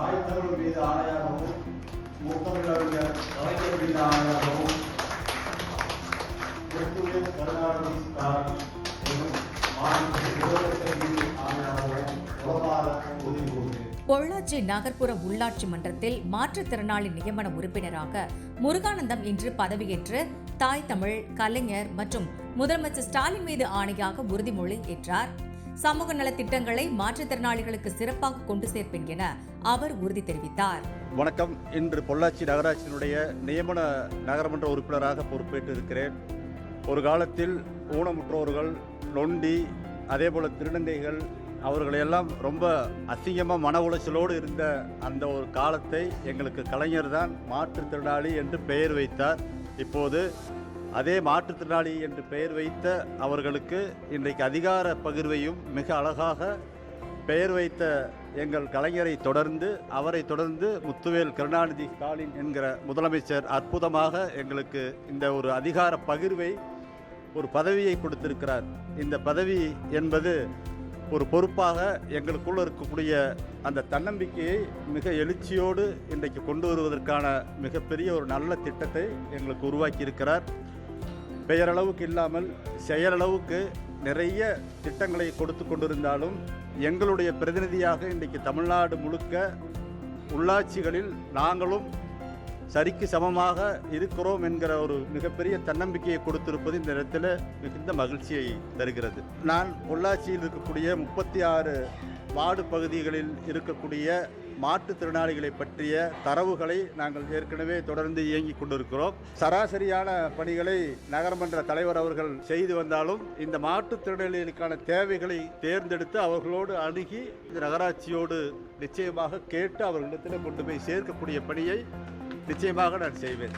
தாய் தமிழ் மீது ஆணையாகவும் முத்தமிழறிஞர் கலைஞர் மீது ஆணையாகவும் கருணாநிதி ஸ்டாலின் பொள்ளாச்சி நகர்ப்புற உள்ளாட்சி மன்றத்தில் மாற்றுத்திறனாளி நியமன உறுப்பினராக முருகானந்தம் இன்று பதவியேற்று தாய் தமிழ் கலைஞர் மற்றும் முதலமைச்சர் ஸ்டாலின் மீது ஆணையாக உறுதிமொழி ஏற்றார். சமூக நலத்திட்டங்களை மாற்றுத்திறனாளிகளுக்கு சிறப்பாக கொண்டு சேர்ப்பேன் என அவர் உறுதி தெரிவித்தார். வணக்கம். இன்று பொள்ளாச்சி நகராட்சியினுடைய நியமன நகரமன்ற உறுப்பினராக பொறுப்பேற்று இருக்கிறேன் ஒரு காலத்தில் ஊனமுற்றோர்கள் நொண்டி அதே போல் திருநங்கைகள் அவர்களையெல்லாம் ரொம்ப அசிங்கமாக மன உளைச்சலோடு இருந்த அந்த ஒரு காலத்தை எங்களுக்கு கலைஞர் தான் மாற்றுத்திறனாளி என்று பெயர் வைத்தார். இப்போது அதே மாற்றுத்திறனாளி என்று பெயர் வைத்த அவர்களுக்கு இன்றைக்கு அதிகார பகிர்வையும் மிக அழகாக பெயர் வைத்த எங்கள் கலைஞரை தொடர்ந்து அவரை தொடர்ந்து முத்துவேல் கருணாநிதி ஸ்டாலின் என்கிற முதலமைச்சர் அற்புதமாக எங்களுக்கு இந்த ஒரு அதிகார பகிர்வை ஒரு பதவியை கொடுத்திருக்கிறார். இந்த பதவி என்பது ஒரு பொறுப்பாக எங்களுக்குள்ள இருக்கக்கூடிய அந்த தன்னம்பிக்கையை மிக எழுச்சியோடு இன்றைக்கு கொண்டு வருவதற்கான மிகப்பெரிய ஒரு நல்ல திட்டத்தை எங்களுக்கு உருவாக்கி இருக்கிறார் பெயரளவுக்கு இல்லாமல் செயலளவுக்கு நிறைய திட்டங்களை கொடுத்து கொண்டிருந்தாலும் எங்களுடைய பிரதிநிதியாக இன்றைக்கு தமிழ்நாடு முழுக்க உள்ளாட்சிகளில் நாங்களும் சரிக்கு சமமாக இருக்கிறோம் என்கிற ஒரு மிகப்பெரிய தன்னம்பிக்கையை கொடுத்திருப்பது இந்த இடத்துல மிகுந்த மகிழ்ச்சியை தருகிறது. நான் உள்ளாட்சியில் இருக்கக்கூடிய முப்பத்தி ஆறு வார்டு பகுதிகளில் இருக்கக்கூடிய மாற்றுத்திறனாளிகளை பற்றிய தரவுகளை நாங்கள் ஏற்கனவே தொடர்ந்து இயங்கிக் கொண்டிருக்கிறோம். சராசரியான பணிகளை நகரமன்ற தலைவர் அவர்கள் செய்து வந்தாலும் இந்த மாற்றுத்திறனாளிகளுக்கான தேவைகளை தேர்ந்தெடுத்து அவர்களோடு அணுகி நகராட்சியோடு நிச்சயமாக கேட்டு அவர்களிடத்தில் கொண்டு போய் சேர்க்கக்கூடிய பணியை நிச்சயமாக நான் செய்வேன்.